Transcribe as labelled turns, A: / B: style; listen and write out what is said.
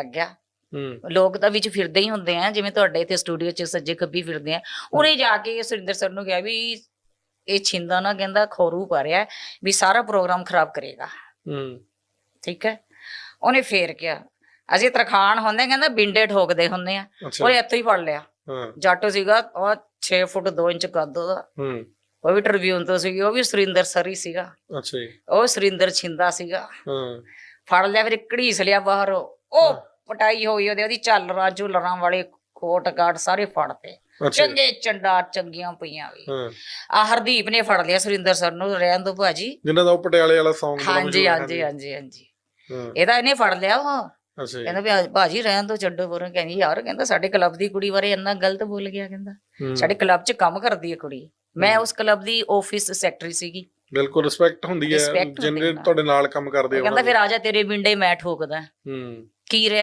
A: ਲੱਗ ਗਿਆ।
B: ਹੂੰ।
A: ਲੋਕ ਤਾਂ ਵਿੱਚ ਫਿਰਦੇ ਹੀ ਹੁੰਦੇ ਆ ਜਿਵੇਂ ਤੁਹਾਡੇ ਇੱਥੇ ਸਟੂਡੀਓ 'ਚ ਸੱਜੇ ਖੱਬੀ ਫਿਰਦੇ ਆ। ਉਹਨੇ ਜਾ ਕੇ ਸੁਰਿੰਦਰ ਸਰ ਨੂੰ ਕਿਹਾ ਵੀ ਇਹ ਛਿੰਦਾ ਨਾ ਕਹਿੰਦਾ ਖੋਰੂ ਪਾ ਰਿਹਾ ਵੀ ਸਾਰਾ ਪ੍ਰੋਗਰਾਮ ਖਰਾਬ ਕਰੇਗਾ।
B: ਹੂੰ।
A: ਠੀਕ ਹੈ? ਉਹਨੇ ਫੇਰ ਕਿਹਾ ਅਸੀਂ ਤਰਖਾਨ ਹੁੰਦੇ ਕਹਿੰਦਾ ਬਿੰਡੇ ਠੋਕਦੇ ਹੁੰਦੇ ਆ। ਉਹਨੇ ਇੱਥੋਂ ਹੀ ਫੜ ਲਿਆ। ਜੱਟ ਸੀਗਾ ਉਹ 6 ਫੁੱਟ 2 ਇੰਚ ਕੱਦ ਉਹਦਾ।
B: ਹੂੰ।
A: ਉਹ ਵੀ ਟ੍ਰਿਬਿਊਨ ਤੋਂ ਸੀ ਉਹ ਵੀ ਸੁਰਿੰਦਰ ਸਰ ਹੀ ਸੀਗਾ।
B: ਅੱਛਾ ਜੀ।
A: ਉਹ ਸੁਰਿੰਦਰ ਛਿੰਦਾ ਸੀਗਾ।
B: ਹਾਂ।
A: ਫੜ ਲਿਆ ਫਿਰ ਘੜੀਸ ਲਿਆ ਬਾਹਰ। ਉਹ ਪਟਾਈ ਹੋਈ ਉਹਦੇ ਉਹਦੀ ਝਾਲਰਾਂ ਝੂਲਰਾਂ ਵਾਲੇ ਕੋਟ ਕਾਟ ਸਾਰੇ ਫੜਤੇ
B: ਅੱਛਾ। ਜੀ,
A: ਚੰਗੇ ਚੰਡਾ ਚੰਗੀਆਂ ਪਈਆਂ ਵੀ।
B: ਹਾਂ।
A: ਆ ਹਰਦੀਪ ਨੇ ਫੜ ਲਿਆ ਸੁਰਿੰਦਰ ਸਰ ਨੂੰ ਰਹਿਣ ਦੋ ਭਾਜੀ।
B: ਜਿਨ੍ਹਾਂ ਦਾ ਉਹ ਪਟਿਆਲੇ ਵਾਲਾ Song
A: ਹਾਂਜੀ
B: ਹੈ
A: ਹਾਂਜੀ ਹਾਂਜੀ ਹਾਂਜੀ।
B: ਹਾਂ।
A: ਇਹਦਾ ਇਹਨੇ ਫੜ ਲਿਆ ਉਹ ਕਹਿੰਦਾ ਵੀ ਭਾਜੀ ਰਹਿਣ ਦੋ ਛੱਡੋ ਪਰਾਂ। ਕਹਿੰਦੀ ਯਾਰ ਕਹਿੰਦਾ ਸਾਡੇ ਕਲੱਬ ਦੀ ਕੁੜੀ ਬਾਰੇ ਇੰਨਾ ਗਲਤ ਬੋਲ ਗਿਆ ਕਹਿੰਦਾ।
B: ਹੂੰ,
A: ਸਾਡੇ ਕਲੱਬ 'ਚ ਕੰਮ ਕਰਦੀ ਹੈ ਕੁੜੀ। ਮੈਂ ਉਸ ਕਲੱਬ ਦੀ ਆਫਿਸ ਸੈਕਟਰੀ ਸੀਗੀ।
B: ਬਿਲਕੁਲ ਰਿਸਪੈਕਟ ਹੁੰਦੀ ਹੈ। ਜਿੰਨੇ
A: ਹੈ।
B: ਤੁਹਾਡੇ ਨਾਲ ਕੰਮ ਕਰਦੇ ਆ
A: ਕਹਿੰਦਾ ਫਿਰ ਆ ਜਾ ਤੇਰੇ ਬਿੰਡੇ ਮੈਂ ਠੋਕਦਾ।
B: ਹੂੰ।
A: ਕੀ ਰਿਹਾ